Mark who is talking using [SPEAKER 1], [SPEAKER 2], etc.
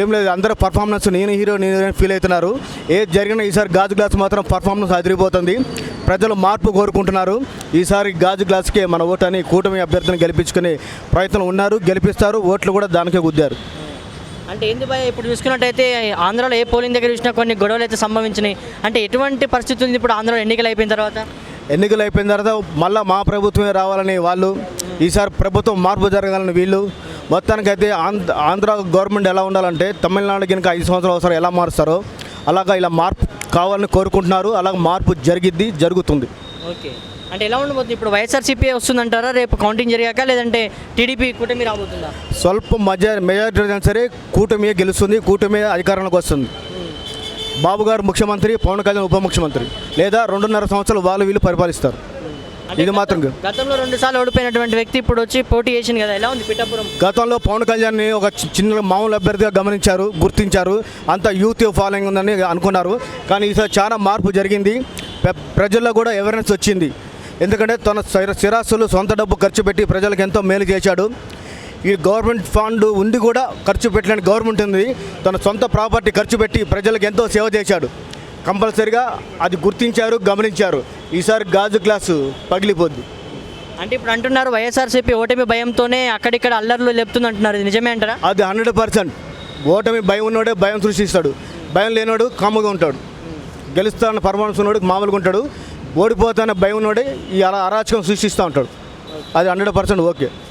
[SPEAKER 1] ఏం లేదు అందరూ పర్ఫార్మెన్స్ నేను హీరో నేను ఫీల్ అవుతున్నారు. ఏది జరిగినా ఈసారి గాజు గ్లాస్ మాత్రం పర్ఫార్మెన్స్ అదిరిపోతుంది. ప్రజలు మార్పు కోరుకుంటున్నారు. ఈసారి గాజు గ్లాస్కే మన ఓటని కూటమి అభ్యర్థిని గెలిపించుకునే ప్రయత్నం ఉన్నారు గెలిపిస్తారు ఓట్లు కూడా దానికే గుద్దారు.
[SPEAKER 2] అంటే ఏంది భయ ఇప్పుడు చూసుకున్నట్టయితే ఆంధ్రాలో ఏ పోలింగ్ దగ్గర చూసినా కొన్ని గొడవలు అయితే సంభవించినాయి. అంటే ఎటువంటి పరిస్థితి ఉంది ఇప్పుడు ఆంధ్రాలో ఎన్నికలు అయిపోయిన తర్వాత?
[SPEAKER 1] ఎన్నికలు అయిపోయిన తర్వాత మళ్ళీ మా ప్రభుత్వమే రావాలని వాళ్ళు ఈసారి ప్రభుత్వం మార్పు జరగాలని వీళ్ళు మొత్తానికైతే ఆంధ్ర ఆంధ్ర గవర్నమెంట్ ఎలా ఉండాలంటే తమిళనాడు కనుక ఐదు సంవత్సరాలు అవసరం ఎలా మారుస్తారో అలాగా ఇలా మార్పు కావాలని కోరుకుంటున్నారు. అలాగ మార్పు జరిగిద్ది జరుగుతుంది.
[SPEAKER 2] ఓకే. అంటే ఎలా ఉండబోతుంది? ఇప్పుడు వైఎస్ఆర్సీపీ వస్తుందంటారా? రేపు కౌంటింగ్ జరిగాక లేదంటే టీడీపీ కూటమి రాబోతుందా?
[SPEAKER 1] స్వల్ప మధ్య మెజారిటీ అయినా సరే కూటమి గెలుస్తుంది కూటమి అధికారంలోకి వస్తుంది. బాబు గారు ముఖ్యమంత్రి పవన్ కళ్యాణ్ ఉప ముఖ్యమంత్రి. లేదా రెండున్నర సంవత్సరాలు వాళ్ళు వీళ్ళు పరిపాలిస్తారు. ఇది మాత్రం
[SPEAKER 2] గతం- గతంలో రెండు సార్లు ఓడిపోయినటువంటి వ్యక్తి ఇప్పుడు వచ్చి పోటీ చేసింది కదా ఎలా ఉంది పిఠాపురం?
[SPEAKER 1] గతంలో పవన్ కళ్యాణ్ని ఒక చి- చిన్న మామూలు అభ్యర్థిగా గమనించారు గుర్తించారు అంత యూత్ ఫాలోయింగ్ ఉందని అనుకున్నారు. కానీ ఈసారి చాలా మార్పు జరిగింది ప్రజల్లో కూడా అవేర్నెస్ వచ్చింది. ఎందుకంటే తన స్థిర- స్థిరాస్తులు సొంత డబ్బు ఖర్చు పెట్టి ప్రజలకు ఎంతో మేలు చేశాడు. ఈ గవర్నమెంట్ ఫండ్ ఉండి కూడా ఖర్చు పెట్టలేని గవర్నమెంట్ ఉంది. తన సొంత ప్రాపర్టీ ఖర్చు పెట్టి ప్రజలకు ఎంతో సేవ చేశాడు. కంపల్సరిగా అది గుర్తించారు గమనించారు. ఈసారి గాజు గ్లాసు పగిలిపోద్ది.
[SPEAKER 2] అంటే ఇప్పుడు అంటున్నారు వైఎస్ఆర్సీపీ ఓటమి భయంతోనే అక్కడిక్కడ అల్లర్లు లేపుతుంది అంటున్నారు. ఇది నిజమే అంటారా?
[SPEAKER 1] అది హండ్రెడ్ పర్సెంట్. ఓటమి భయం ఉన్నోడే భయం సృష్టిస్తాడు. భయం లేనోడు కాముగా ఉంటాడు. గెలుస్తాన పర్ఫార్మెన్స్ ఉన్నోడు మామూలుగా ఉంటాడు. ఓడిపోతాన భయం ఉన్నోడే ఈ అలా అరాచకం సృష్టిస్తూ ఉంటాడు. అది హండ్రెడ్ పర్సెంట్ ఓకే.